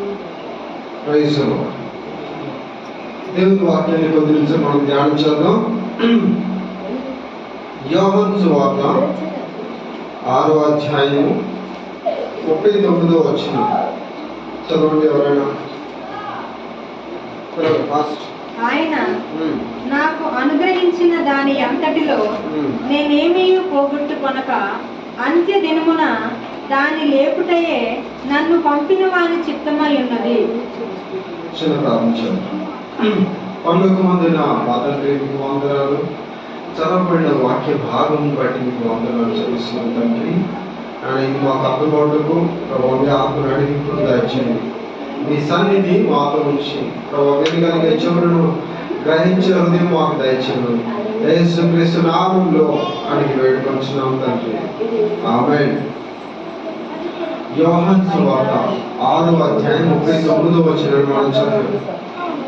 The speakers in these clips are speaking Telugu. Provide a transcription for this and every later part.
లార్డ్. దేవుని వాక్యాన్ని కొద్ది నిమిషం మనం ధ్యానం చేద్దాం. యోహన్ సువార్త ఆరో అధ్యాయము ముప్పై తొమ్మిదో వచ్చిన చదవండి ఎవరైనా? ఆయన నాకు అనుగ్రహించిన దాని అంతటిలో. నేనేమీ పోగొట్టుకొనక అంత్య దినమున దాని లేపుటయే నన్ను పంపిన వాని చిత్తమై ఉన్నది. చిన్న ప్రారంభించాను పనులకు మందిన మా వందనాలు? చదవబడిన వాక్య భాగం బట్టి మీకు వందనాలు చెల్లిస్తున్నాను తండ్రి. ఇది మాకు అర్థమవుటకు ప్రభావి ఆత్మ నడిపింపును దయచేయండి మీ సన్నిధి మాతో ఉంచి ప్రభావ వినగలిగే చెవులను గ్రహించే హృదయం మాకు దయచేయండి యేసు క్రీస్తు నామంలో అడిగి వేడుకొంచున్నాం తండ్రి. ఆమె యోహన్ సువార్త ఆరు అధ్యాయం ముప్పై తొమ్మిదో వచ్చిన మనం చదివాం.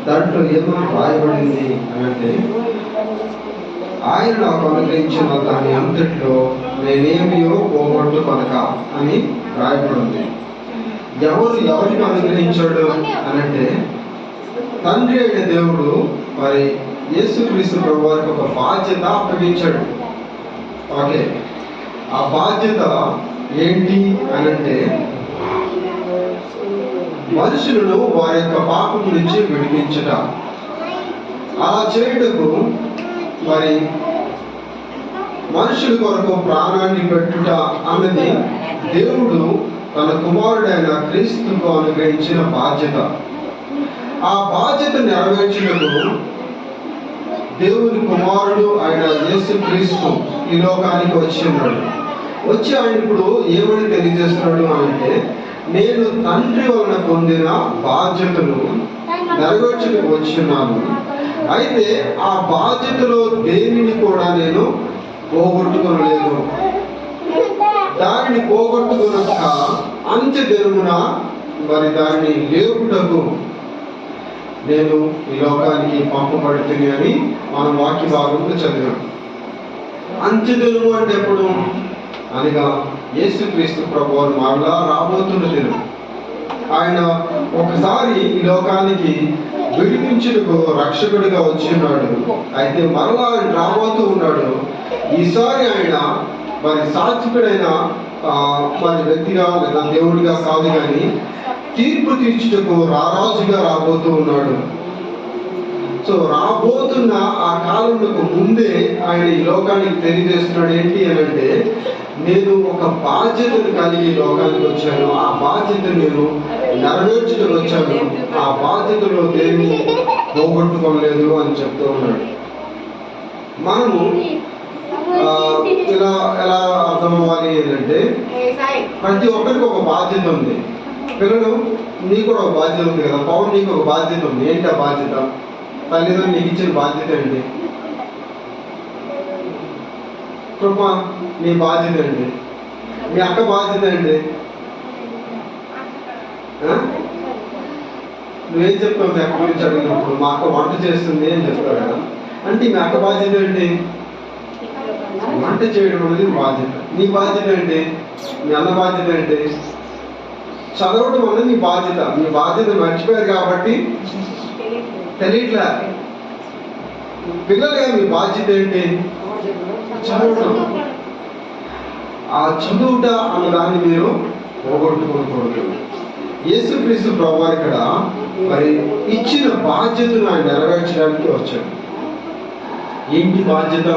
దాంట్లో ఏమో రాయబడింది అంటే ఆయన నాకు అనుగ్రహించిన దాని అంతట్లో నేనేమియో పోగొట్టు కనుక అని రాయబడింది. ఎవరు ఎవరికి అనుగ్రహించాడు అని తండ్రి అయిన దేవుడు మరి యేసుక్రీస్తు ప్రభు వారికి ఒక బాధ్యత అప్పగించాడు. ఓకే. ఆ బాధ్యత ఏంటి అని అంటే మనుషులను వారి యొక్క పాపం నుంచి విడిపించుట. అలా చేయుటకు మరి మనుషుల కొరకు ప్రాణాన్ని పెట్టుట అన్నది దేవుడు తన కుమారుడైన క్రీస్తుకు అనుగ్రహించిన బాధ్యత. ఆ బాధ్యత నెరవేర్చుటకు దేవుని కుమారుడు ఆయన యేసు క్రీస్తు ఈ లోకానికి వచ్చి ఉన్నాడు. వచ్చి ఆయన ఇప్పుడు ఏమని తెలియజేస్తున్నాడు అంటే నేను తండ్రి వలన పొందిన బాధ్యతను నెరవేర్చుకు వచ్చిన్నాను అయితే ఆ బాధ్యతలో దేనిని కూడా నేను పోగొట్టుకోలేదు దానిని పోగొట్టుకున్నాక అంత్య దేవున మరి దాన్ని లేపుటకు నేను ఈ లోకానికి పంపబడుతుంది అని మన వాక్య భాగంలో చదివాం అంత్యదినము అంటే ఎప్పుడు? అనగా యేసుక్రీస్తు ప్రభు వారు మరలా రాబోతున్న దినం ఆయన ఒకసారి ఈ లోకానికి విడిపించుటకు రక్షకుడిగా వచ్చి ఉన్నాడు. అయితే మరలా ఆయన రాబోతూ ఉన్నాడు. ఈసారి ఆయన మరి సాత్వికుడైన మరి వ్యక్తిగా లేదా దేవుడిగా కాదు కానీ తీర్పు తీర్చుటకు రారాజుగా రాబోతూ ఉన్నాడు. సో రాబోతున్న ఆ కాలంలో ముందే ఆయన ఈ లోకానికి తెలియజేస్తున్నాడు ఏంటి అని అంటే నేను ఒక బాధ్యతను కలిగి లోకానికి వచ్చాను. ఆ బాధ్యత నేను నెరవేర్చుటకు వచ్చాను. ఆ బాధ్యతలో దేన్ని పోగొట్టుకోలేదు అని చెప్తూ ఉన్నాడు. మనము ఇలా ఎలా అర్థం అవ్వాలి ఏంటంటే ప్రతి ఒక్కరికి ఒక బాధ్యత ఉంది. పిల్లలు నీకు కూడా ఒక బాధ్యత ఉంది కదా. పవన్ నీకు ఒక బాధ్యత ఉంది. ఏంటి ఆ బాధ్యత? తల్లిదండ్రులు నీకు ఇచ్చిన బాధ్యత ఏంటి? కృప నీ బాధ్యత ఏంటి? మీ అక్క బాధ్యత ఏంటి? నువ్వేం చెప్తావు? మీ అక్క గురించి అడిగినప్పుడు. మా అక్క వంట చేస్తుంది అని చెప్తావు కదా. అంటే మీ అక్క బాధ్యత ఏంటి? వంట చేయడం అనేది బాధ్యత. నీ బాధ్యత ఏంటి? మీ అన్న బాధ్యత ఏంటి? చదవటం అనేది మీ బాధ్యత. మీ బాధ్యత మర్చిపోయారు కాబట్టి తెలియట్లే. పిల్లలుగా మీ బాధ్యత ఏంటి? చదవటం ఆ చదువుట అన్న దాన్ని మీరు పోగొట్టుకోకూడదు. యేసుక్రీస్తు ప్రభు ఇక్కడ మరి ఇచ్చిన బాధ్యతను ఆయన నెరవేర్చడానికి వచ్చాడు. ఏంటి బాధ్యత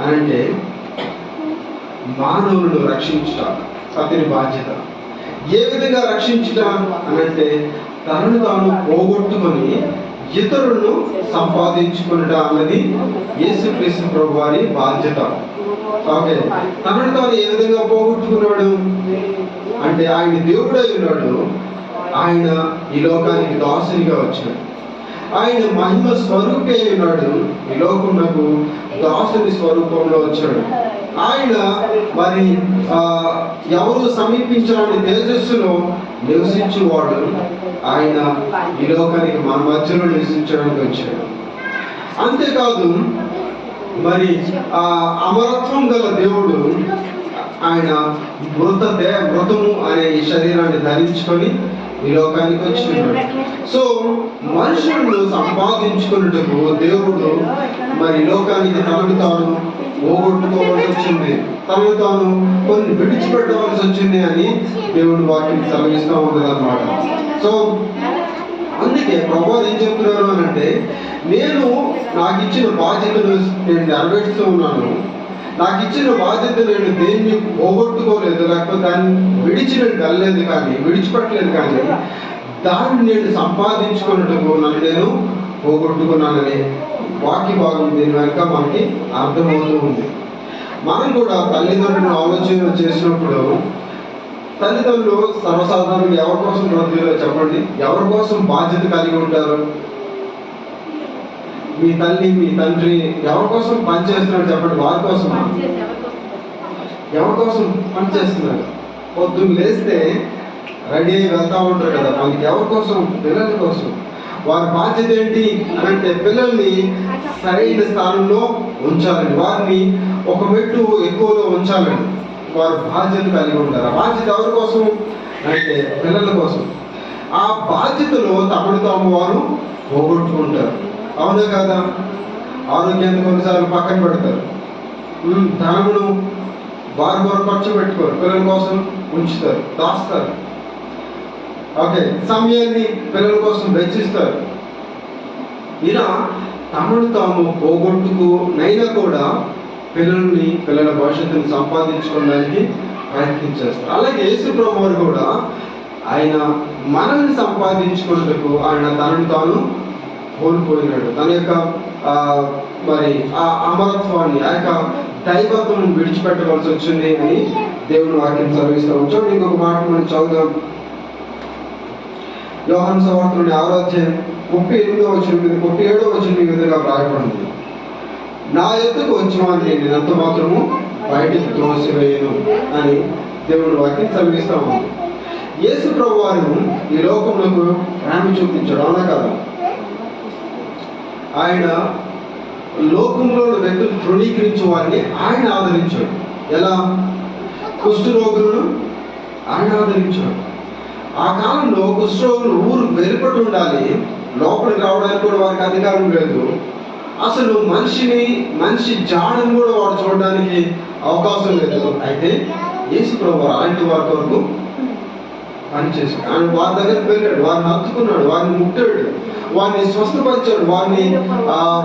అని అంటే మానవులను రక్షించటం అతని బాధ్యత. ఏ విధంగా రక్షించుట అనంటే తనను తాను పోగొట్టుకొని ఇతరులను సంపాదించుకునట అన్నది యేసుక్రీస్తు ప్రభు వారి బాధ్యత. ఓకే తనను తాను ఏ విధంగా పోగొట్టుకున్నాడు? అంటే ఆయన దేవుడై ఉన్నాడు. ఆయన ఈ లోకానికి దాసునిగా వచ్చాడు. ఆయన మహిమ స్వరూపే ఉన్నాడు. ఈ నాకు దాసుని స్వరూపంలో వచ్చాడు. ఆయన మరి ఆ, ఎవరు సమీపించాలని తేజస్సులో నివసించేవాడు ఆయన ఈ లోకానికి మన మధ్యలో నివసించడానికి వచ్చాడు. అంతేకాదు మరి ఆ అమరత్వం గల దేవుడు ఆయన మృత దే మృతము అనే ఈ శరీరాన్ని ధరించుకొని ఈ లోకానికి వచ్చి సో మనుషులను సంపాదించుకున్నట్టుకు దేవుడు మరి లోకానికి తనకు తాను పోగొట్టుకోవాల్సి వచ్చింది. తనకు తాను కొన్ని విడిచిపెట్టవలసి వచ్చింది అని దేవుడు వాటిని సెలవిస్తూ ఉన్నది అనమాట సో అందుకే ప్రభు ఏం చెప్తున్నారు అని అంటే నేను నాకు ఇచ్చిన బాధ్యతను నేను నెరవేరుస్తూ ఉన్నాను. నాకు ఇచ్చిన బాధ్యత నేను దేన్ని పోగొట్టుకోలేదు లేకపోతే దాన్ని విడిచి నేను వెళ్ళలేదు కానీ విడిచిపెట్టలేదు కానీ దాన్ని నేను సంపాదించుకున్నట్టుకు నన్ను నేను పోగొట్టుకున్నానని వాక్య భాగం దీని వెనుక మనకి అర్థమవుతూ ఉంది. మనం కూడా తల్లిదండ్రులను ఆలోచన చేసినప్పుడు తల్లిదండ్రులు సర్వసాధారణంగా ఎవరి కోసం బ్రతికారో చెప్పండి? ఎవరి కోసం బాధ్యత కలిగి ఉంటారు? మీ తల్లి మీ తండ్రి ఎవరి కోసం పనిచేస్తున్నారు చెప్పండి? వారి కోసం. ఎవరి కోసం? పనిచేస్తున్నారు పొద్దున్న లేస్తే రెడీ అయి వెళ్తా ఉంటారు కదా. మనకి ఎవరి కోసం? పిల్లల కోసం. వారి బాధ్యత ఏంటి అంటే పిల్లల్ని సరైన స్థానంలో ఉంచాలండి వారిని ఒక మెట్టు ఎక్కువలో ఉంచాలండి వారు బాధ్యత కలిగి ఉంటారు. ఆ బాధ్యత ఎవరి కోసం? అంటే పిల్లల కోసం. ఆ బాధ్యతలో తమను తాము వారు పోగొట్టుకుంటారు. అవునా కదా? ఆరోగ్యాన్ని కొన్నిసార్లు పక్కన పెడతారు. ధనమును వారి వారు ఖర్చు పెట్టుకోరు. పిల్లల కోసం ఉంచుతారు దాస్తారు. ఓకే సమయాన్ని పిల్లల కోసం వెచ్చిస్తారు. ఇలా తమను తాము పోగొట్టుకునైనా కూడా పిల్లల్ని పిల్లల భవిష్యత్తును సంపాదించుకోవడానికి ప్రయత్నించేస్తారు అలాగే యేసు ప్రభు కూడా ఆయన మనల్ని సంపాదించుకున్నందుకు ఆయన తనను తాను కోల్పోయినాడు. తన యొక్క ఆ, మరి ఆ అమరత్వాన్ని ఆ యొక్క దైవత్వం విడిచిపెట్టవలసి వచ్చింది అని దేవుని వాక్యం చదివిస్తాం చూడండి ఇంకొక మాట మనం చదువుదాం. యోహన్ సవార్తలోని ఆరాధ్యం ముప్పై ఎనిమిదో వచ్చిన మీద ముప్పై ఏడో వచ్చిన మీ విధంగా రాయబడింది నా ఎత్తుకు వచ్చిన వాడిని నేను ఎంత మాత్రము బయటికి త్రోసివేయను అని దేవుడు వాక్యం చదివిస్తాము యేసు ప్రభు వారు ఈ లోకంలో ప్రేమ చూపించడం అవునా కదా? ఆయన లోకంలో వ్యక్తులు తృణీకరించే వారిని ఆయన ఆదరించాడు. ఎలా? కుష్ఠరోగులను ఆయన ఆదరించాడు. ఆ కాలంలో కుష్ఠరోగులు ఊరు వెలుపటి ఉండాలి. లోపలికి రావడానికి కూడా వారికి అధికారం లేదు. అసలు మనిషిని మనిషి జాడను కూడా వాడు చూడడానికి అవకాశం లేదు. అయితే యేసు ప్రభు అలాంటి వారి కొరకు పనిచేశాడు. ఆయన వారి దగ్గరికి వెళ్ళాడు. వారిని హత్తుకున్నాడు. వారిని ముట్టాడు. వారిని స్వస్థపరిచాడు వారిని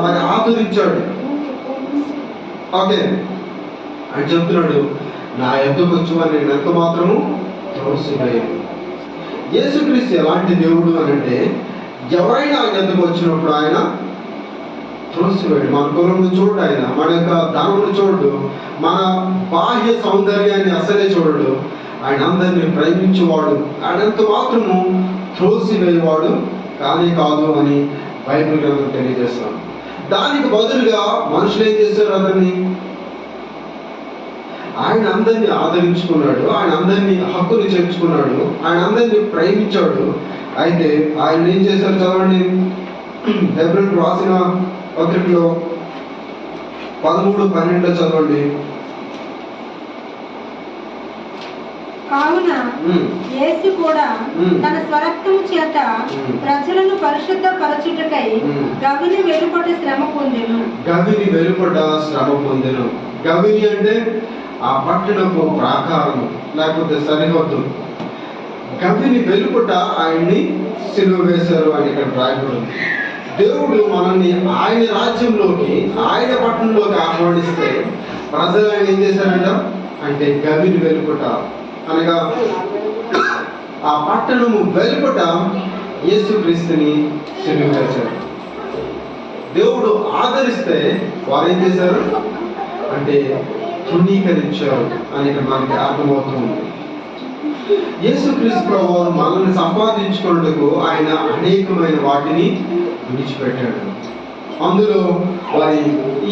మరి ఆదరించాడు. ఓకే అని చెప్తున్నాడు నా ఎద్దుకు వచ్చేవారు నేను ఎంత మాత్రము త్రోసివేయను యేసుక్రీస్తు ఎలాంటి దేవుడు అని అంటే ఎవరైనా ఆయన ఎందుకు వచ్చినప్పుడు ఆయన త్రోసివేయడు మన కులంను చూడు ఆయన మన యొక్క ధనమును చూడు మన బాహ్య సౌందర్యాన్ని అసలే చూడడు. ఆయన అందరినీ ప్రేమించేవాడు. ఆయన ఎంత మాత్రము త్రోసివేయవాడు కానీ కాదు అని బైబిల్ గ్రంథం తెలియజేస్తాం దానికి బదులుగా మనుషులు ఏం చేశారు అతన్ని? ఆయన అందరినీ ఆదరించుకున్నాడు ఆయన అందరినీ హక్కులు చేర్చుకున్నాడు ఆయన అందరినీ ప్రేమించాడు. అయితే ఆయన ఏం చేశారు చదవండి? హెబ్రిల్ రాసిన పత్రికలో పదమూడు పన్నెండులో చదవండి. కావున యేసు కూడా. తన స్వరక్తము చేత. ప్రజలను పరిశుద్ధ పరచుటకై. గవిని వెలుపట శ్రమ పొందెను గవిని వెలుపట శ్రమ పొందెను గవిని అంటే ఆ పట్టణపు ప్రాకారం లేకపోతే సరిహద్దు గవిని వెలుపట ఆయన్ని సిలువ వేశారు అని ఇక్కడ రాయబడింది దేవుడు మనల్ని ఆయన రాజ్యంలోకి ఆయన పట్టణంలోకి ఆహ్వానిస్తే ప్రజలు ఆయన ఏం చేశారంట అంటే గవిని వెలుపట అనగా ఆ పట్టణము వెలుపట యేసుక్రీస్తుని సిలువ దేవుడు ఆదరిస్తే వారు ఏం చేశారు? అంటే తృణీకరించారు అని మనకి అర్థమవుతుంది. యేసుక్రీస్తు ప్రభు మనల్ని సంపాదించుకున్నట్టుకు ఆయన అనేకమైన వాటిని విడిచిపెట్టాడు. అందులో వారి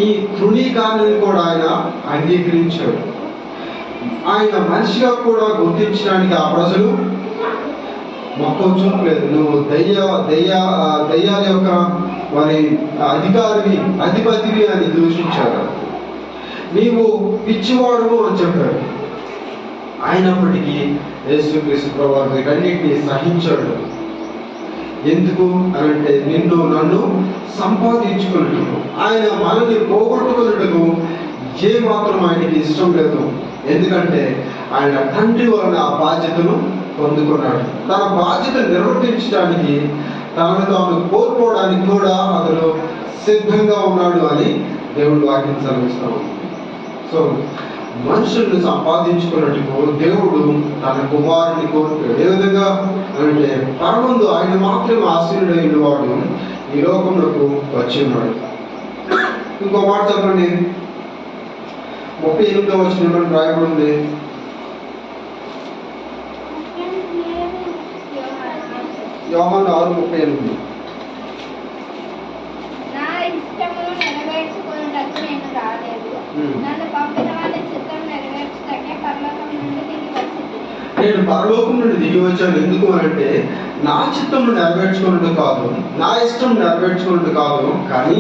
ఈ తృణీకారాన్ని కూడా ఆయన అంగీకరించాడు. ఆయన మనిషిగా కూడా గుర్తించడానికి ఆ ప్రజలు మొక్క చూపలేదు నువ్వు దయ్య దయ్య దయ్యాల యొక్క మరి అధికారిని అధిపతివి అని దూషించారు. నీవు పిచ్చివాడువు అని చెప్పాడు అయినప్పటికీ యేసుక్రీస్తు ప్రభావం వీటన్నిటిని సహించాడు. ఎందుకు అని అంటే నిన్ను నన్ను సంపాదించుకున్నట్టు ఆయన మనల్ని పోగొట్టుకున్నట్టుకు ఏ మాత్రం ఆయనకి ఇష్టం లేదు. ఎందుకంటే ఆయన తండ్రి వలన ఆ బాధ్యతను పొందుకున్నాడు. తన బాధ్యత నిర్వర్తించడానికి తనను తాను కోల్పోవడానికి కూడా అతను సిద్ధంగా ఉన్నాడు అని దేవుడు వాక్యం సెలవిస్తాం సో మనుషుల్ని సంపాదించుకున్నట్టుకు దేవుడు తన కుమారుని కోరుతాడు ఏ విధంగా అంటే పరమందు ఆయన మాత్రమే ఆశీనుడైన వాడు ఈ లోకంలోకి వచ్చి ఉన్నాడు. ఇంకో మాట చెప్పండి. ముప్పై ఎనిమిదో వచ్చిన రాయబడి ఉంది యోహాన్ ఆరు ముప్పై ఎనిమిది. నేను పరలోకం నుండి దిగి వచ్చాను. ఎందుకు అంటే నా చిత్తం నెరవేర్చుకున్నట్టు కాదు. నా ఇష్టం నెరవేర్చుకున్నట్టు కాదు. కానీ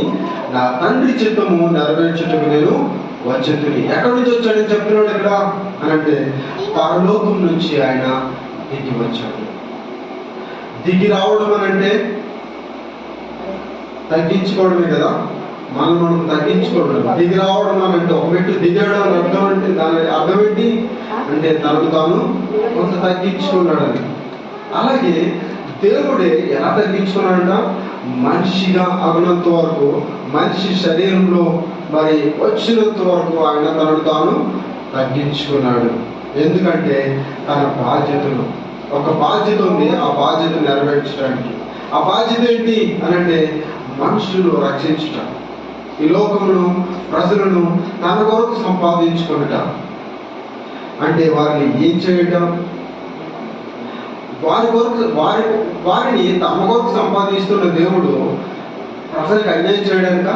నా తండ్రి చిత్తము నెరవేర్చుటకు నేను వచ్చి ఎక్కడి నుంచి వచ్చాడని చెప్తున్నాడు ఇక్కడ అని అంటే పరలోకం నుంచి ఆయన దిగి వచ్చాడు. దిగి రావడం అని అంటే తగ్గించుకోవడమే కదా? మనం మనం తగ్గించుకోవడం. దిగి రావడం అని అంటే ఒక మెట్టు దిగడం అని అర్థం అంటే దాని అర్థం ఏంటి? అంటే తనకు తాను కొంత తగ్గించుకున్నాడని. అలాగే దేవుడే ఎలా తగ్గించుకున్నాడంట? మనిషిగా అగునంత వరకు మనిషి శరీరంలో మరి వచ్చినంత వరకు ఆయన తనను తాను తగ్గించుకున్నాడు. ఎందుకంటే తన బాధ్యతలు ఒక బాధ్యత ఉంది ఆ బాధ్యత నెరవేర్చడానికి. ఆ బాధ్యత ఏంటి అనంటే మనుషులను రక్షించటం. ఈ లోకమును ప్రజలను తన కొరకు సంపాదించుకున్నట అంటే వారిని ఏం చేయటం? వారి కొరకు వారి వారిని తమ కొరకు సంపాదిస్తున్న దేవుడు ప్రజలకు అన్యాయం చేయడానిక?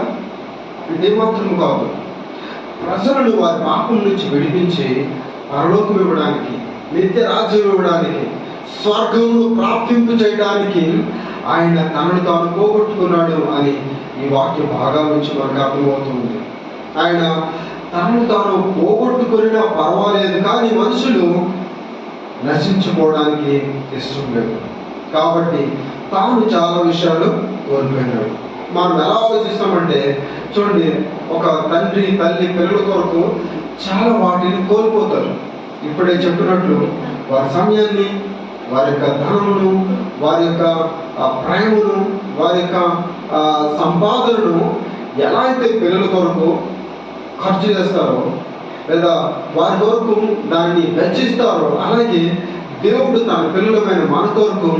ఏమాత్రం మాత్రం కాదు. ప్రజలను వారి పాపం నుంచి విడిపించి పరలోకం ఇవ్వడానికి నిత్య రాజ్యం ఇవ్వడానికి స్వర్గమును ప్రాప్తింపు చేయడానికి ఆయన తనను తాను పోగొట్టుకున్నాడు అని ఈ వాక్యం బాగా నుంచి మనకు అర్థమవుతుంది. ఆయన తనను తాను పోగొట్టుకున్నా పర్వాలేదు కానీ మనుషులు నశించుకోవడానికి ఇష్టం లేదు. కాబట్టి తాను చాలా విషయాలు కోల్పోయినాడు. మనం ఎలా ఆలోచిస్తామంటే చూడండి ఒక తండ్రి తల్లి పిల్లల కొరకు చాలా వాటిని కోల్పోతారు. ఇప్పుడే చెప్పినట్లు వారి సమయాన్ని వారి యొక్క ధనమును వారి యొక్క ప్రేమను వారి యొక్క సంపాదనను ఎలా అయితే పిల్లల కొరకు ఖర్చు చేస్తారో లేదా వారి కొరకు దాన్ని వెచ్చిస్తారో అలాగే దేవుడు తన పిల్లలమైన మన కొరకు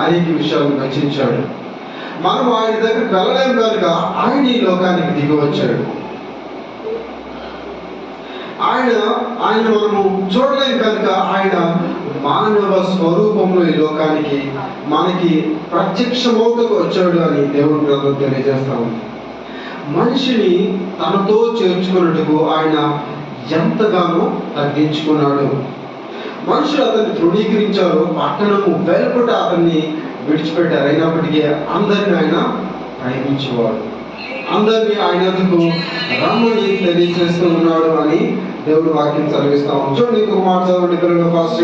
అనేక విషయాలు వెచ్చించాడు మనం ఆయన దగ్గరికి వెళ్ళలేము కనుక ఆయన ఈ లోకానికి దిగి వచ్చాడు. ఆయన ఆయన మనము చూడలేం కనుక ఆయన మానవ స్వరూపంలో ఈ లోకానికి మనకి ప్రత్యక్షమవుతూ వచ్చాడు అని దేవుడు గ్రంథం తెలియజేస్తా ఉంది. మనిషిని తనతో చేర్చుకున్నట్టుకు ఆయన ఎంతగానో తగ్గించుకున్నాడు. మనుషులు అతన్ని తృణీకరించారు పట్టణము వెలుపట అతన్ని విడిచిపెట్టారు. అయినప్పటికీ అందరిని ఆయన ప్రేమించేవాడు. అందరినీ ఆయన రమ్మని తెలియజేస్తూ ఉన్నాడు అని దేవుడు వాక్యం చదివిస్తాం చూడండి ఇంకొక మాట చదవండి పిల్లలు ఫస్ట్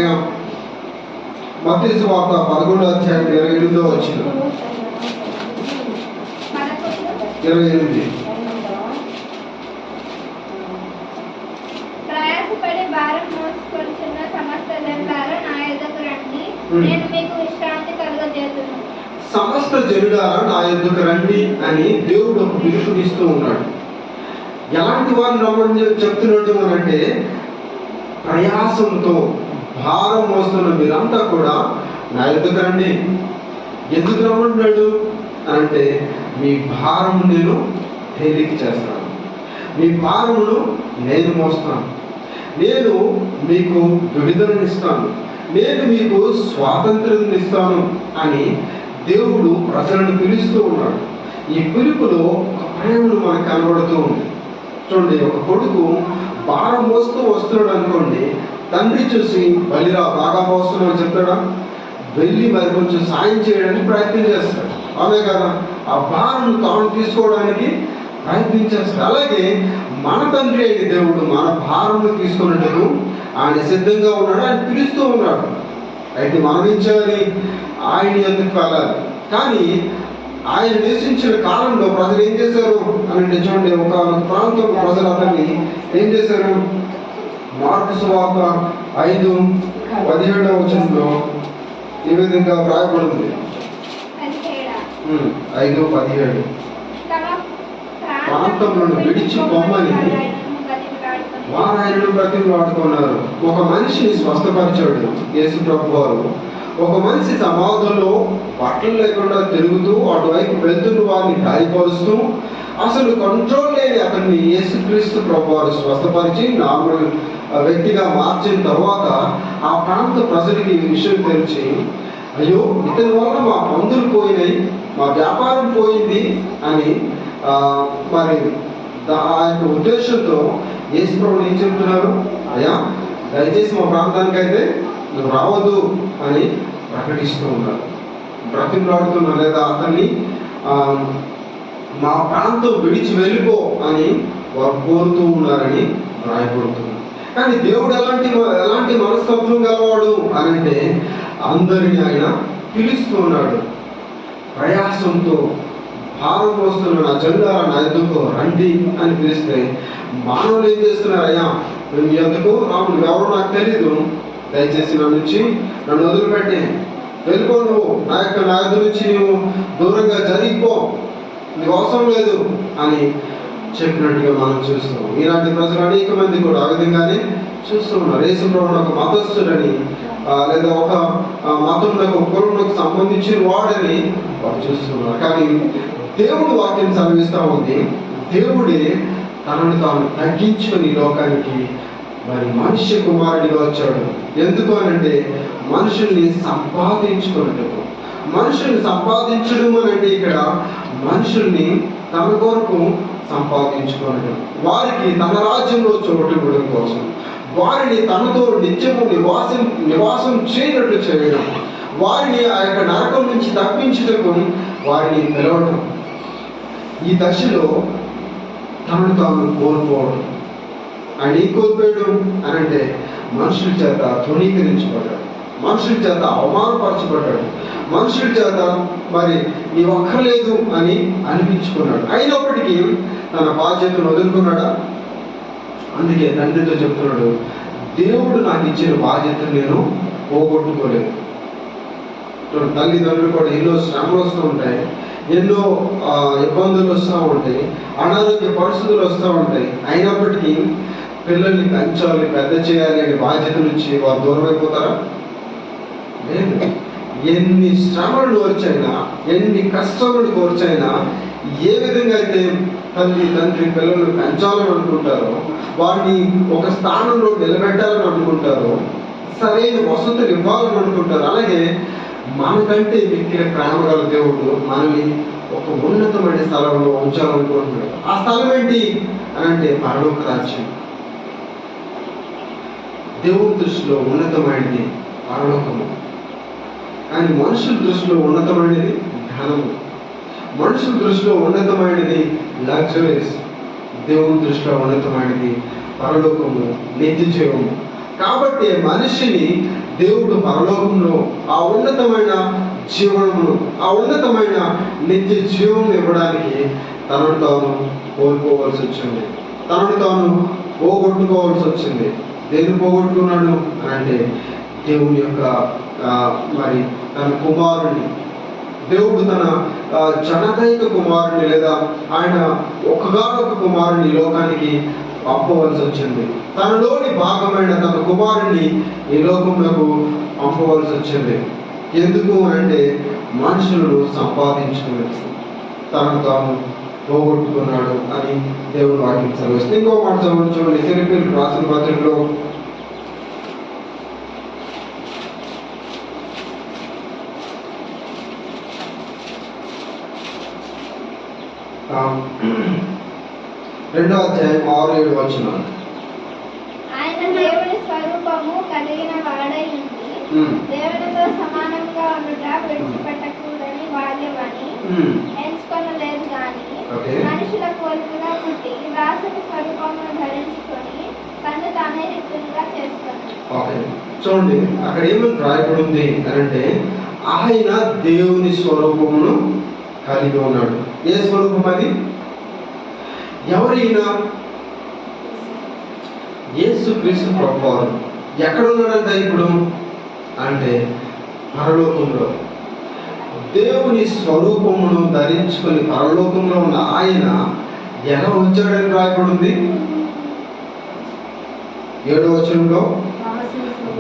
మతీసు వార్త పదకొండో అధ్యాయం ఇరవై ఎనిమిదో వచ్చింది. ఇరవై ఎనిమిది ప్రయాసపడి భారం మోసుకొచ్చున్న సమస్త జనులారా నా ఎదుకు రండి Hmm. నేను మీకు విశ్రాంతి కలుగజేతును సమస్త జనులారా నా ఎద్దుకు రండి అని దేవుడు ఒక పిలుపునిస్తూ ఉన్నాడు. ఎలాంటి వారిని రమ్మని చెప్- చెప్తున్నాడు అంటే ప్రయాసంతో భారం మోస్తున్న మీరంతా కూడా నా ఎద్దుకు రండి? ఎందుకు రమ్మంటున్నాడు? అంటే మీ భారం నేను తేలిక చేస్తాను. మీ భారమును నేను మోస్తాను. నేను మీకు విడుదలనిస్తాను నేను మీకు స్వాతంత్రం ఇస్తాను అని దేవుడు ప్రజలను పిలుస్తూ ఉన్నాడు. ఈ పిలుపులో ఒక ప్రేమను మనకు కనబడుతూ ఉంది. చూడండి ఒక కొడుకు భారం మోస్తూ వస్తున్నాడు అనుకోండి తండ్రి చూసి బలిరా బాగా మోస్తున్నావు చెప్తాడా? వెళ్ళి మరి కొంచెం సాయం చేయడానికి ప్రయత్నం చేస్తాడు. అవే కదా? ఆ భారం తాను తీసుకోవడానికి ప్రయత్నించేస్తాడు అలాగే మన తండ్రి అయిన దేవుడు మన భారం తీసుకున్నట్టు ఆయన సిద్ధంగా ఉన్నాడు ఆయన పిలుస్తూ ఉన్నాడు. అయితే మరణించాలి ఆయన ఎందుకు వెళ్ళాలి? కానీ ఆయన నివసించిన కాలంలో ప్రజలు ఏం చేశారు? అని అంటే చూడండి ఒక ప్రాంతం ప్రజలు అతన్ని ఏం చేశారు? మార్పు సువార్త ఐదు పదిహేడవ వచనంలో ఈ విధంగా వ్రాయబడింది ఐదు పదిహేడు. తమ ప్రాంతములను విడిచి పొమ్మని బతిమలాడుకొని బ్రతిని ఆయనను ఒక మనిషిని స్వస్థపరిచాడు యేసు ప్రభు వారు ఒక మనిషి సమాధుల్లో బట్టలు లేకుండా తిరుగుతూ అటువైపు వెళ్తున్న వారిని గాయపరుస్తూ అసలు కంట్రోల్ లేని అతన్ని యేసుక్రీస్తు ప్రభు వారు స్వస్థపరిచి నార్మల్ వ్యక్తిగా మార్చిన తర్వాత ఆ ప్రాంత ప్రజలకి ఈ విషయం తెలిసి అయ్యో ఇతని వల్ల మా పందులు పోయినాయి మా వ్యాపారం పోయింది అని మరి దా- ఆ యొక్క ఉద్దేశంతో యేసు ప్రభువు ఏం చెప్తున్నారు? అయ్యా దయచేసి మా ప్రాంతానికి అయితే నువ్వు రావద్దు అని ప్రకటిస్తూ ఉన్నారు బ్రతిమలాడుతున్నారు లేదా అతన్ని మా ప్రాంతం విడిచి వెళ్ళిపో అని వారు కోరుతూ ఉన్నారని రాయబడుతుంది. కానీ దేవుడు ఎలాంటి ఎలాంటి మనస్తత్వం గలవాడు అని అంటే అందరిని ఆయన పిలుస్తూ ఉన్నాడు. ప్రయాసంతో భారం మోస్తున్న నా జెండా నా ఎద్దుకు రండి అని పిలిస్తే మానవులు ఏం చేస్తున్నారు అయ్యా నువ్వు ఎందుకు రాముడు ఎవరు నాకు తెలీదు. దయచేసి నా నుంచి నన్ను వదిలిపెట్టి. వెళ్ళిపో నువ్వు నా యొక్క నా ఎద్దు నుంచి నువ్వు దూరంగా జరిగిపో. నీకు అవసరం లేదు అని చెప్పినట్టుగా మనం చూస్తాం ఇలాంటి ప్రజలు అనేక మంది కూడా ఆ విధంగానే చూస్తూ ఉన్నారు. యేసుప్రభుని ఒక మతస్థుడని లేదా ఒక ఆ, మతంలో కులంలోకి సంబంధించిన వాడని వారు చూస్తున్నారు కానీ దేవుడు వాక్యం చదివిస్తూ ఉంది. దేవుడే తనను తాను తగ్గించుకొని లోకానికి మరి మనుష్య కుమారుడిగా వచ్చాడు. ఎందుకు అనంటే మనుషుల్ని సంపాదించుకున్నట్టు. మనుషుల్ని సంపాదించడం అని అంటే ఇక్కడ మనుషుల్ని తన కొరకు సంపాదించుకున్నట్టు. వారికి తన రాజ్యంలో చోటు ఇవ్వడం కోసం. వారిని తనతో నిత్యము నివాసం నివాసం చేయనట్లు చేయడం. వారిని ఆ యొక్క నరకం నుంచి తప్పించుటకు వారిని పిలవడం ఈ దశలో తనను తాను కోల్పోవడం. ఆయన ఏం కోల్పోయాడు అని అంటే మనుషుల చేత తృణీకరించబడ్డాడు. మనుషుల చేత అవమానపరచబడ్డాడు. మనుషుల చేత మరి నీ ఒక్కర్లేదు అని అనిపించుకున్నాడు. అయినప్పటికీ తన బాధ్యతను వదులుకున్నాడా? అందుకే తండ్రితో చెప్తున్నాడు దేవుడు నాకు ఇచ్చిన బాధ్యతను నేను పోగొట్టుకోలేదు. తల్లిదండ్రులు కూడా ఎన్నో శ్రమలు వస్తూ ఉంటాయి. ఎన్నో ఇబ్బందులు వస్తూ ఉంటాయి అనారోగ్య పరిస్థితులు వస్తూ ఉంటాయి. అయినప్పటికీ పిల్లల్ని పెంచాలి పెద్ద చేయాలి అనే బాధ్యత నుంచి వారు దూరం అయిపోతారా? లేదు. ఎన్ని శ్రమలు వచ్చైనా ఎన్ని కష్టములు కోర్చైనా ఏ విధంగా అయితే తల్లి తండ్రి పిల్లలను పెంచాలని అనుకుంటారో వారిని ఒక స్థానంలో నిలబెట్టాలని అనుకుంటారో సరైన వసతులు ఇవ్వాలని అనుకుంటారు అలాగే మనకంటే మిక్కిన ప్రేమ గల దేవుడు మనల్ని ఒక ఉన్నతమైన స్థలంలో ఉంచాలనుకుంటున్నాడు ఆ స్థలం ఏంటి? అని అంటే పరలోక రాజ్యం. దేవుడి దృష్టిలో ఉన్నతమైనది పరలోకము. కానీ మనుషుల దృష్టిలో ఉన్నతమైనది ధనము. మనుషుల దృష్టిలో ఉన్నతమైనది లగ్జరీస్. దేవుని దృష్టిలో ఉన్నతమైనది పరలోకము నిత్య జీవము కాబట్టి మనిషిని దేవుడు పరలోకంలో ఆ ఉన్నతమైన జీవనమును ఆ ఉన్నతమైన నిత్య జీవం ఇవ్వడానికి తనను తాను కోల్పోవలసి వచ్చింది. తనను తాను పోగొట్టుకోవాల్సి వచ్చింది. దేని పోగొట్టుకున్నాడు అని అంటే దేవుని యొక్క మరి తన కుమారుని దేవుడు తన ఆ, కుమారుని లేదా ఆయన ఒకగానొక కుమారుని లోకానికి పంపవలసి వచ్చింది. తనలోని భాగమైన తన కుమారుణ్ణి ఈ లోకంలోకి పంపవలసి వచ్చింది. ఎందుకు అంటే మనుషులను సంపాదించుకోవచ్చు తను తాను పోగొట్టుకున్నాడు అని దేవుడు వాక్యం ఇంకో మాట చూడండి. ఫిలిపిన్ రాసిన పత్రికలో um, రెండో అధ్యాయం ఆరు ఏడు వచ్చిన ఆయన దేవుని స్వరూపము కలిగిన వాడై ఉండి దేవునితో సమానంగా ఉండుట విడిచిపెట్టకూడని బాల్యమని ఎంచుకొనలేదు గాని ఓకే. మనుషుల పోలికగా పుట్టి దాసుని స్వరూపమును ధరించుకొని తను తానే రిక్తులుగా చేసుకొని ఓకే. చూడండి అక్కడ ఏమని రాయబడి ఉంది అంటే ఆయన దేవుని స్వరూపమును కలిగి ఉన్నాడు. ఏ స్వరూపం అది? ఎవరైనా యేసు క్రీస్తు ప్రభువారు ఎక్కడ ఉన్నాడంట ఇప్పుడు? అంటే పరలోకంలో. దేవుని స్వరూపమును ధరించుకొని పరలోకంలో ఉన్న ఆయన ఎలా వచ్చాడని రాయబడింది? ఏడో వచనంలో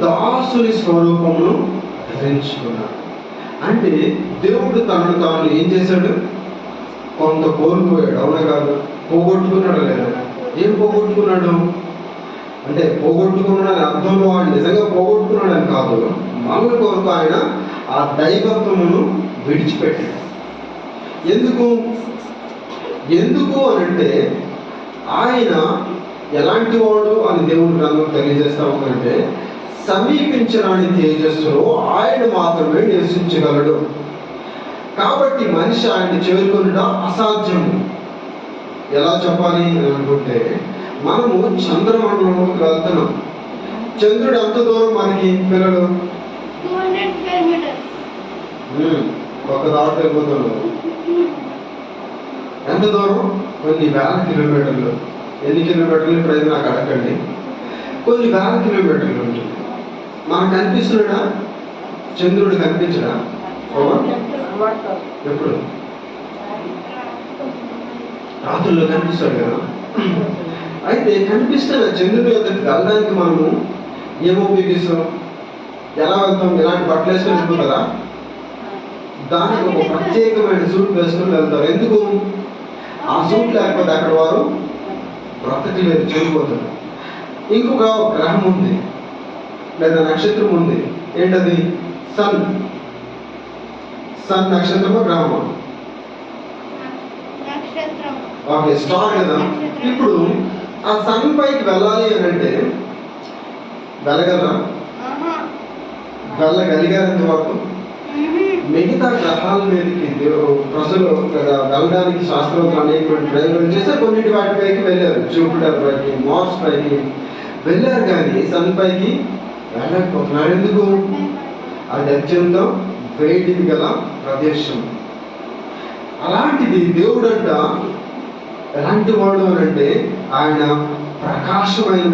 దాసుని స్వరూపమును ధరించుకున్నాడు. అంటే దేవుడు తనను తాను ఏం చేశాడు? కొంత కోల్పోయాడు. అవునా కాదు? పోగొట్టుకున్నాడు లేదా? ఏం పోగొట్టుకున్నాడు? అంటే పోగొట్టుకున్నాడని అర్థంలో ఆయన నిజంగా పోగొట్టుకున్నాడని కాదు. మామూలు కొరకు ఆయన ఆ దైవత్వమును విడిచిపెట్టాడు. ఎందుకు? ఎందుకు అని అంటే ఆయన ఎలాంటి వాడు అని దేవుడు గ్రంథం తెలియజేస్తా ఉందంటే సమీపించరాని తేజస్సులో ఆయన మాత్రమే నివసించగలడు. కాబట్టి మనిషి ఆయన చేరుకునుట అసాధ్యం ఎలా చెప్పాలి అని అనుకుంటే మనము చంద్రమండలంలోకి వెళ్తున్నాం. చంద్రుడు ఎంత దూరం మనకి? పిల్లలు? ఒక దాటి ఎంత దూరం? కొన్ని వేల కిలోమీటర్లు. ఎన్ని కిలోమీటర్లు? ఇప్పుడైతే నాకు అడగండి. కొన్ని వేల కిలోమీటర్లు ఉంటుంది. మనకు కనిపిస్తున్నాడా? చంద్రుడు కనిపించడా? ఎప్పుడు? రాత్రుల్లో కనిపిస్తాడు కదా. అయితే కనిపిస్తున్న చంద్రుడి యొక్కకి వెళ్ళడానికి మనము ఏం ఉపయోగిస్తాం? ఎలా వెళ్తాం? ఎలాంటి బట్టలు వేసుకొని వెళ్ళిపోతారా? దానికి ఒక ప్రత్యేకమైన సూట్ వేసుకొని వెళ్తారు. ఎందుకు? ఆ సూట్ లేకపోతే అక్కడ వారు బ్రతకలేదు చెడిపోతారు ఇంకొక గ్రహం ఉంది లేదా నక్షత్రం ఉంది. ఏంటది? సన్. సన్ నక్షత్రమా గ్రహమా? ఓకే స్టార్ కదా ఇప్పుడు ఆ సన్ పైకి వెళ్ళాలి అని అంటే వెళ్ళగలరా? ఆహా. వెళ్ళగలిగారంత వరకు మ్మ్. మిగతా గ్రహాల మీదకి ప్రజలు కదా వెళ్ళడానికి శాస్త్రవేత్తలు అనేకటువంటి ప్రయోగాలు చేస్తే కొన్నిటి వాటి పైకి వెళ్ళారు. జూపిటర్ పైకి మార్స్ పైకి వెళ్ళారు కానీ సన్ పైకి వెళ్ళకపోతున్నారు. ఎందుకు? అది అత్యంతం వేడిమి గల ప్రదేశం. అలాంటిది దేవుడంట. ఎలాంటి వాడు అంటే ఆయన ప్రకాశమైన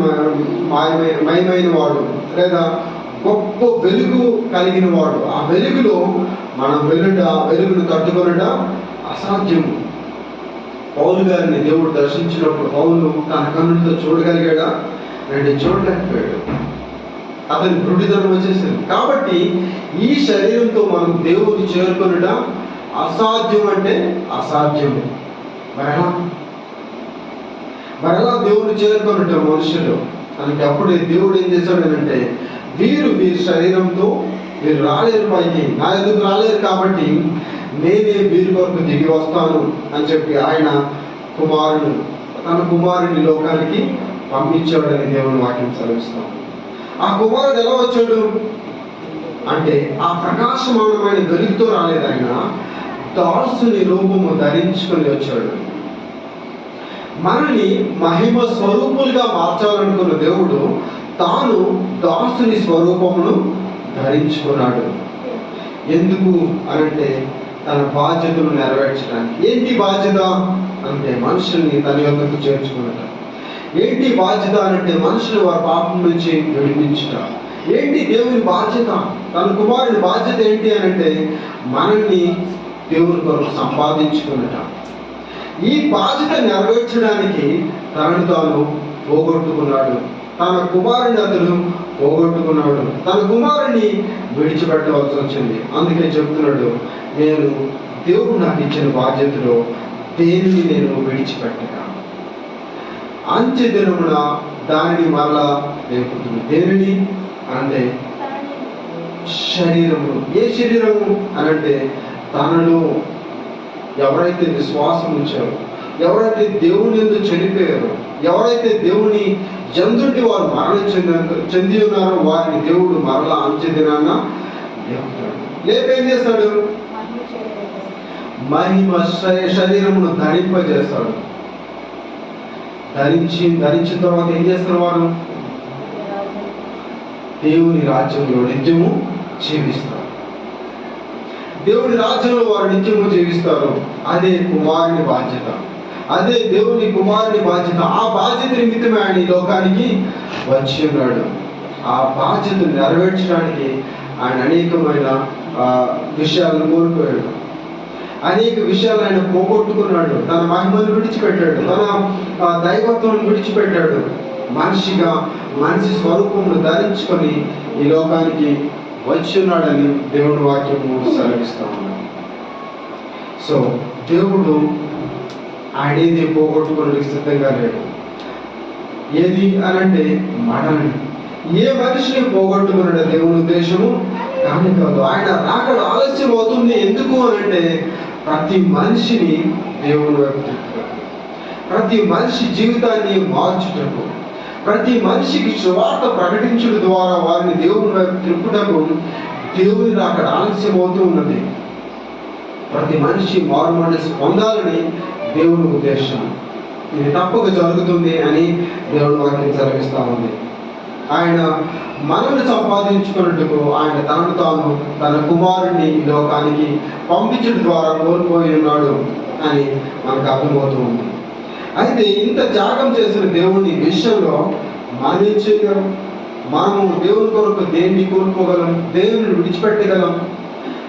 మాయమైన మయమైన వాడు. లేదా గొప్ప వెలుగు కలిగిన వాడు. ఆ వెలుగులో మనం వెళ్ళుట ఆ వెలుగును తట్టుకొనట అసాధ్యం. పౌలు గారిని దేవుడు దర్శించినప్పుడు పౌలు తన కన్నులతో చూడగలిగాడా? రెండు చూడలేకపోయాడు అతని గుడిదనం వచ్చేసింది. కాబట్టి ఈ శరీరంతో మనం దేవుడికి చేరుకొనడం అసాధ్యం అంటే అసాధ్యం. మరలా? మరలా దేవుడు చేరుకున్నట్టు మనుషులు అందుకే అప్పుడు దేవుడు ఏం చేశాడు అంటే వీరు వీరి శరీరంతో మీరు రాలేరు పైకి నా ఎందుకు రాలేరు కాబట్టి నేనే వీరి వరకు దిగి వస్తాను అని చెప్పి ఆయన కుమారుడు తన కుమారుని లోకానికి పంపించాడని దేవుని వాక్యం సెలవిస్తాం ఆ కుమారుడు ఎలా వచ్చాడు? అంటే ఆ ప్రకాశమానమైన వెలుగుతో రాలేదు ఆయన. దాసుని రూపము ధరించుకొని వచ్చాడు. మనల్ని మహిమ స్వరూపులుగా మార్చాలనుకున్న దేవుడు తాను దాసుని స్వరూపమును ధరించుకున్నాడు. ఎందుకు అనంటే తన బాధ్యతను నెరవేర్చడానికి. ఏంటి బాధ్యత? అంటే మనుషుల్ని తన యొక్కకు చేర్చుకున్నట. ఏంటి బాధ్యత అంటే మనుషులు వారి పాపం నుంచి విడిపించుట. ఏంటి దేవుని బాధ్యత? తన కుమారుని బాధ్యత ఏంటి అనంటే మనల్ని దేవుని కొరకు సంపాదించుకున్నట. ఈ బాధ్యత నెరవేర్చడానికి తనను తాను పోగొట్టుకున్నాడు. తన కుమారుని అతను పోగొట్టుకున్నాడు. తన కుమారుని విడిచిపెట్టవలసి వచ్చింది. అందుకే చెప్తున్నాడు నేను దేవుడు నాకు ఇచ్చిన బాధ్యతలో దేనిని నేను విడిచిపెట్టక అంచె దినమున దానిని మరలా రేపుతుంది దేనిని? అంటే శరీరము. ఏ శరీరము? అనంటే తనలో ఎవరైతే విశ్వాసం ఉంచారో ఎవరైతే దేవుని ఎందుకు చనిపోయారో ఎవరైతే దేవుని జంతుడి వారు మరణ చెందిన చెంది ఉన్నారో వారిని దేవుడు మరలా అంచెదినాన లేపుతాడు లేపేం చేస్తాడు? మహిమ శరీరమును ధరింపజేస్తాడు. ధరించి ధరించిన తర్వాత ఏం చేస్తారు వారు? దేవుని రాజ్యంలో నిత్యము జీవిస్తారు. దేవుని రాజ్యంలో వారు నిత్యము జీవిస్తారు. అదే కుమారుని బాధ్యత. అదే దేవుని కుమారుని బాధ్యత. ఆ బాధ్యత నిమిత్తమే ఆయన ఈ లోకానికి వచ్చి ఉన్నాడు. ఆ బాధ్యతను నెరవేర్చడానికి ఆయన అనేకమైన విషయాలను కోల్పోయాడు. అనేక విషయాలు ఆయన పోగొట్టుకున్నాడు. తన మహిమను విడిచిపెట్టాడు. తన దైవత్వం విడిచిపెట్టాడు. మనిషిగా మనిషి స్వరూపమును ధరించుకొని ఈ లోకానికి వచ్చి ఉన్నాడని దేవుడి వాక్యము సెలవిస్తూ ఉన్నాడు. సో దేవుడు ఆడేది పోగొట్టుకోవడానికి సిద్ధంగా లేడు. ఏది అని అంటే మనల్ని. ఏ మనిషిని పోగొట్టుకున్నాడు దేవుని ఉద్దేశము? కానీ కాదు. ఆయన రాకడ ఆలస్యం అవుతుంది. ఎందుకు అని అంటే ప్రతి మనిషిని దేవుని వైపు తిప్పుతాడు. ప్రతి మనిషి జీవితాన్ని మార్చుటకు. ప్రతి మనిషికి సువార్త ప్రకటించడం ద్వారా వారిని దేవుని వైపు తిప్పుటకు దేవుని అక్కడ ఆలస్యం అవుతూ ఉన్నది. ప్రతి మనిషి మారు మనసు పొందాలని దేవుని ఉద్దేశం. ఇది తప్పక జరుగుతుంది అని దేవుని వాక్యం సెలవిస్తా ఉంది. ఆయన మనల్ని సంపాదించుకున్నట్టుకు ఆయన తనను తాను తన కుమారుడిని ఈ లోకానికి పంపించడం ద్వారా కోల్పోయి ఉన్నాడు అని మనకు అర్థమవుతూ ఉంది. అయితే ఇంత త్యాగం చేసిన దేవుని విషయంలో మనం చేయగలం మనము దేవుని కొరకు దేన్ని కోరుకోగలం దేవుని విడిచిపెట్టగలం?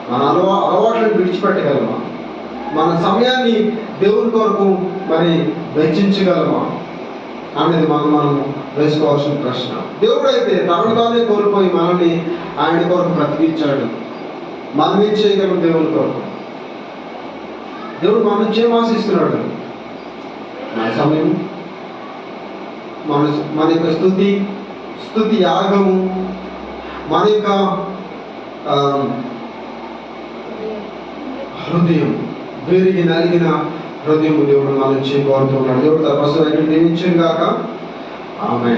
మన అలవా అలవాట్లను విడిచిపెట్టగలమా? మన సమయాన్ని దేవుని కొరకు మరి వెచ్చించగలమా? అనేది మనం మనం వేసుకోవాల్సిన ప్రశ్న. దేవుడు అయితే తనగానే కోల్పోయి మనల్ని ఆయన కొరకు బ్రతికించాడు. మనం ఏం చేయగలం దేవుని కొరకు? దేవుడు మనం నుంచి ఏం ఆశిస్తున్నాడు మన సమయం మన మన యొక్క స్థుతి స్థుతి యాగము మన యొక్క హృదయం. వీరికి నలిగిన హృదయం దేవుడు మన నుంచి కోరుతున్నాడు దేవుడు తపస్సు దీవించిన కాక ఆమె